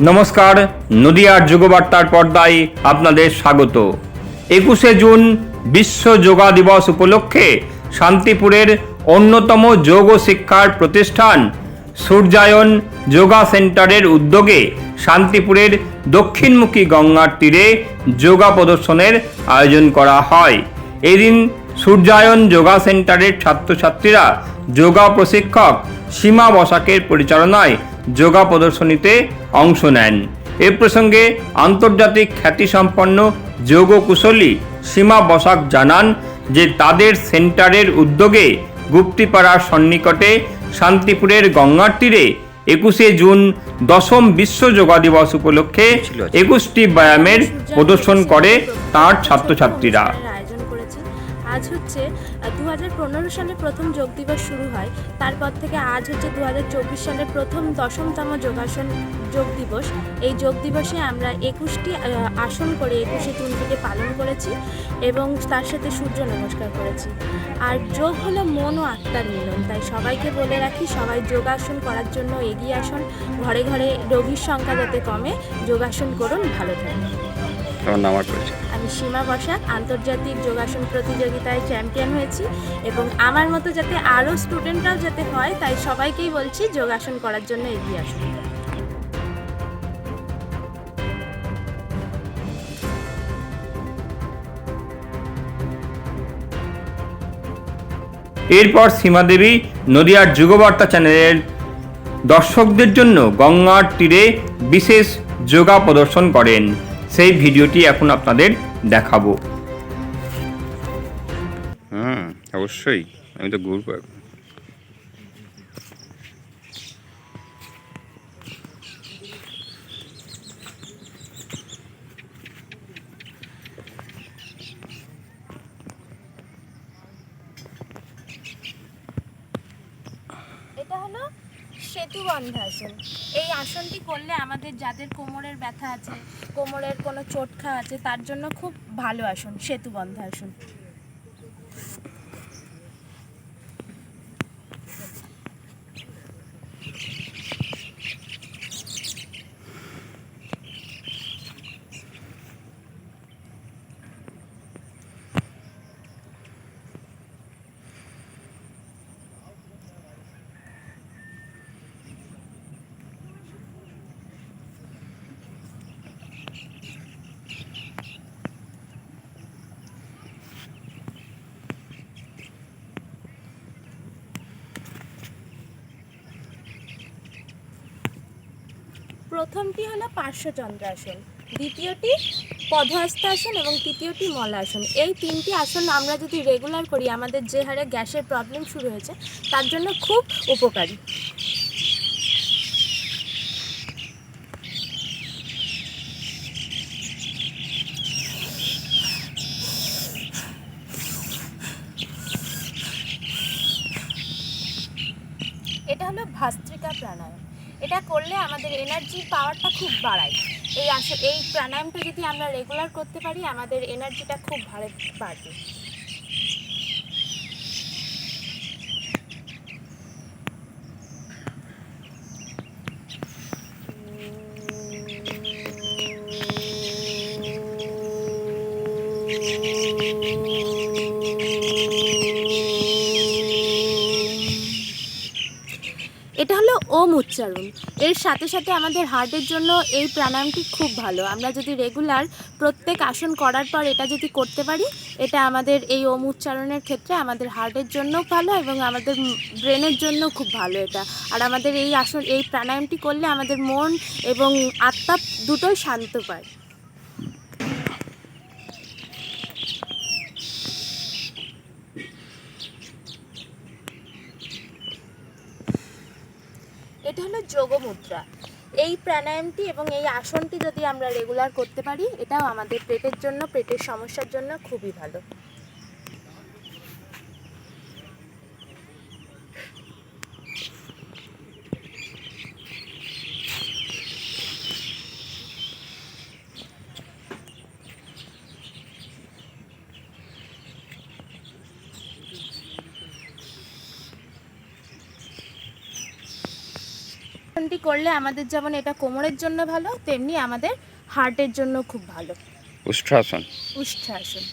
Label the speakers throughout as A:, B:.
A: নমস্কার, নদিয়ার যুগবার্তার পর্দায় আপনাদের স্বাগত। একুশে জুন বিশ্ব যোগা দিবস উপলক্ষে শান্তিপুরের অন্যতম যোগ শিক্ষার প্রতিষ্ঠান সূর্যায়ন যোগা সেন্টারের উদ্যোগে শান্তিপুরের দক্ষিণমুখী গঙ্গার তীরে যোগা প্রদর্শনের আয়োজন করা হয়। এদিন সূর্যায়ন যোগা সেন্টারের ছাত্রছাত্রীরা যোগা প্রশিক্ষক সীমা বসাকের পরিচালনায় যোগা প্রদর্শনীতে অংশ নেন। এ প্রসঙ্গে আন্তর্জাতিক খ্যাতিসম্পন্ন যোগ কুশলী সীমা বসাক জানান যে তাদের সেন্টারের উদ্যোগে গুপ্তিপাড়ার সন্নিকটে শান্তিপুরের গঙ্গার তীরে একুশে জুন দশম বিশ্ব যোগা দিবস উপলক্ষে একুশটি ব্যায়ামের প্রদর্শন করে তাঁর ছাত্রছাত্রীরা।
B: আজ হচ্ছে দু সালে প্রথম যোগ দিবস শুরু হয়। তারপর থেকে আজ হচ্ছে দু হাজার চব্বিশ সালের প্রথম দশমতম যোগাসন যোগ দিবস। এই যোগ দিবসে আমরা একুশটি আসন করে একুশে জুন থেকে পালন করেছি এবং তার সাথে সূর্য নমস্কার করেছি। আর যোগ হলো মন ও আত্মার মিলন। তাই সবাইকে বলে রাখি, সবাই যোগাসন করার জন্য এগিয়ে আসুন। ঘরে ঘরে রোগীর সংখ্যা যাতে কমে, যোগাসন করুন, ভালো থাকুন।
C: আমার নাম আর পরিচয়
B: আমি সীমা বসাক, আন্তর্জাতিক যোগাসন প্রতিযোগিতায় চ্যাম্পিয়ন হয়েছি এবং আমার মতো যাতে আরও স্টুডেন্টরাও যাতে হয়, তাই সবাইকেই বলছি যোগাসন করার জন্য এগিয়ে আসুন।
A: এরপর সীমাদেবী নদিয়ার যুগবার্তা চ্যানেলের দর্শকদের জন্য গঙ্গার তীরে বিশেষ যোগা প্রদর্শন করেন। সেই ভিডিওটি এখন আপনাদের দেখাবো।
C: হুম অবশ্যই। আমি তো ঘুরবো এখন।
B: এটা হলো সেতু বন্ধাসন এই আসনটি করলে আমাদের যাদের কোমরের ব্যথা আছে, কোমরের কোনো চটকা আছে, তার জন্য খুব ভালো আসন, সেতু বন্ধাসন প্রথমটি হলো পার্শ্বচন্দ্রাসন, দ্বিতীয়টি পদ্মাস্তাসন এবং তৃতীয়টি মলাসন। এই তিনটি আসন আমরা যদি রেগুলার করি, আমাদের যে হারে গ্যাসের প্রবলেম শুরু হয়েছে, তার জন্য খুব উপকারী। এটা হলো ভাস্ত্রিকা প্রাণায়াম। এটা করলে আমাদের এনার্জি পাওয়ারটা খুব বাড়ায়। এই আসলে এই প্রাণায়ামটা যদি আমরা রেগুলার করতে পারি, আমাদের এনার্জিটা খুব ভালো বাড়বে। এটা হলো ওম উচ্চারণ। এর সাথে সাথে আমাদের হার্টের জন্য এই প্রাণায়ামটি খুব ভালো। আমরা যদি রেগুলার প্রত্যেক আসন করার পর এটা যদি করতে পারি, এটা আমাদের এই ওম উচ্চারণের ক্ষেত্রে আমাদের হার্টের জন্যও ভালো এবং আমাদের ব্রেনের জন্য খুব ভালো এটা। আর আমাদের এই আসন, এই প্রাণায়ামটি করলে আমাদের মন এবং আত্মা দুটোই শান্ত পায় এটা হলো যোগ মুদ্রা এই প্রাণায়ামটি এবং এই আসনটি যদি আমরা রেগুলার করতে পারি, এটাও আমাদের পেটের জন্য, পেটের সমস্যার জন্য খুবই ভালো। আসনটি করলে আমাদের যেমন এটা কোমরের জন্য ভালো তেমনি আমাদের হার্টের জন্য খুব ভালো।
C: উষ্ঠ
B: উষ্ট্রাসন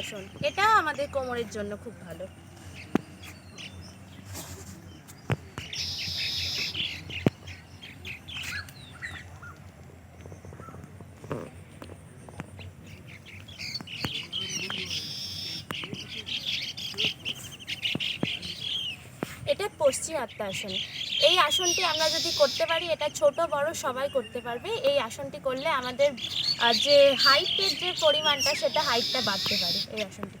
B: আসন। এটা আমাদের কোমরের জন্য খুব ভালো। এটা পশ্চিমাত্মা আসন। এই আসনটি আমরা যদি করতে পারি, এটা ছোট বড় সবাই করতে পারবে। এই আসনটি করলে আমাদের আহ, যে হাইটের যে পরিমাণটা সেটা হাইটটা বাড়তে পারে এই আসনটি।